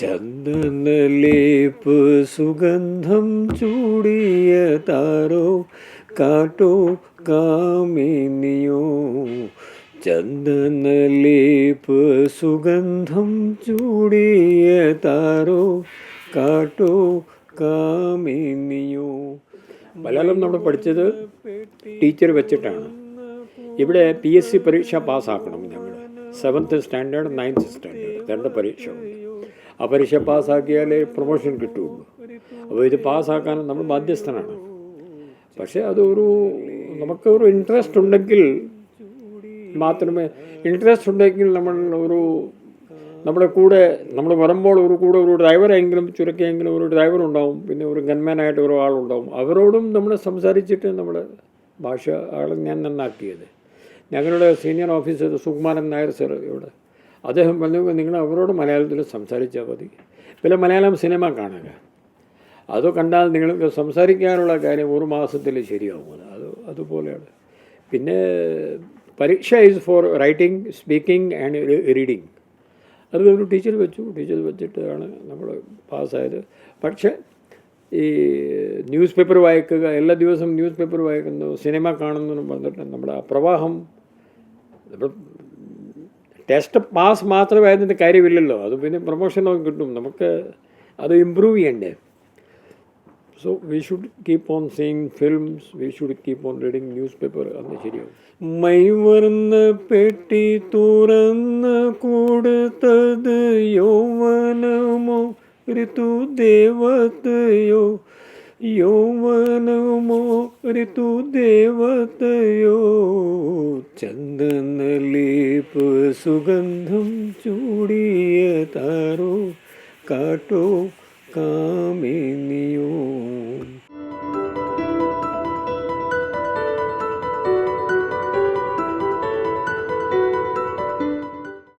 ചന്ദനലേപ്പ് സുഗന്ധം ചൂടിയ താരോ കാട്ടോ കാമിനിയോ? ചന്ദനലേപ്പ് സുഗന്ധം ചൂടിയ താരോ കാട്ടോ കാമിനിയോ? മലയാളം നമ്മൾ പഠിച്ചത് ടീച്ചർ വെച്ചിട്ടാണ്. ഇവിടെ പി എസ് സി പരീക്ഷ പാസ്സാക്കണം ഞങ്ങൾ. Seventh standard ninth standard. രണ്ട് പരീക്ഷ ഉണ്ട്. ആ പരീക്ഷ പാസ്സാക്കിയാലേ പ്രൊമോഷൻ കിട്ടുള്ളൂ അപ്പോൾ ഇത് പാസ്സാക്കാൻ നമ്മൾ ബാധ്യസ്ഥനാണ്. പക്ഷേ അതൊരു നമുക്ക് ഒരു ഇൻട്രസ്റ്റ് ഉണ്ടെങ്കിൽ മാത്രമേ ഇൻട്രസ്റ്റ് ഉണ്ടെങ്കിൽ നമ്മൾ ഒരു നമ്മുടെ കൂടെ നമ്മൾ വരുമ്പോൾ ഒരു കൂടെ ഒരു ഡ്രൈവറെങ്കിലും ചുരുക്കിയെങ്കിലും ഒരു ഡ്രൈവർ ഉണ്ടാവും. പിന്നെ ഒരു ഗൺമാനായിട്ട് ഒരു ആളുണ്ടാവും അവരോടും നമ്മൾ സംസാരിച്ചിട്ട് നമ്മൾ ഭാഷ ആൾ ഞാൻ നന്നാക്കിയത്. ഞങ്ങളുടെ senior officer Sukumaran Nair sir ഇവിടെ അദ്ദേഹം പറഞ്ഞു നിങ്ങൾ അവരോട് മലയാളത്തിൽ സംസാരിച്ചാൽ മതി. പിന്നെ മലയാളം സിനിമ കാണുക. അത് കണ്ടാൽ നിങ്ങൾക്ക് സംസാരിക്കാനുള്ള കാര്യം ഒരു മാസത്തിൽ ശരിയാവും അത് അതുപോലെയാണ്. പിന്നെ പരീക്ഷ is four writing speaking and reading അത് ഒരു ടീച്ചർ വെച്ചു. ടീച്ചർ വെച്ചിട്ടാണ് നമ്മൾ പാസ്സായത്. പക്ഷേ ഈ ന്യൂസ് പേപ്പർ വായിക്കുക എല്ലാ ദിവസവും ന്യൂസ് പേപ്പർ വായിക്കുന്നു സിനിമ കാണുന്നു പറഞ്ഞിട്ട് നമ്മുടെ ആ പ്രവാഹം ടെസ്റ്റ് പാസ് മാത്രമായതിന്റെ കാര്യമില്ലല്ലോ. അത് പിന്നെ പ്രൊമോഷനൊക്കെ കിട്ടും. നമുക്ക് അത് ഇമ്പ്രൂവ് ചെയ്യണ്ടേ? So we should keep on seeing films we should keep on reading newspaper അന്ന് ശരിയാവും. മൈവർന്ന് പെട്ടി തുറന്ന് കൊടുത്തത് യൗവനമോ? ഋതു ദേവതയോ യൗവനമോ? ഋതു ദേവതയോ ചന്ദനലേപ്പ് സുഗന്ധം ചൂടിയ താറോ കാട്ടോ കാമിനിയോ.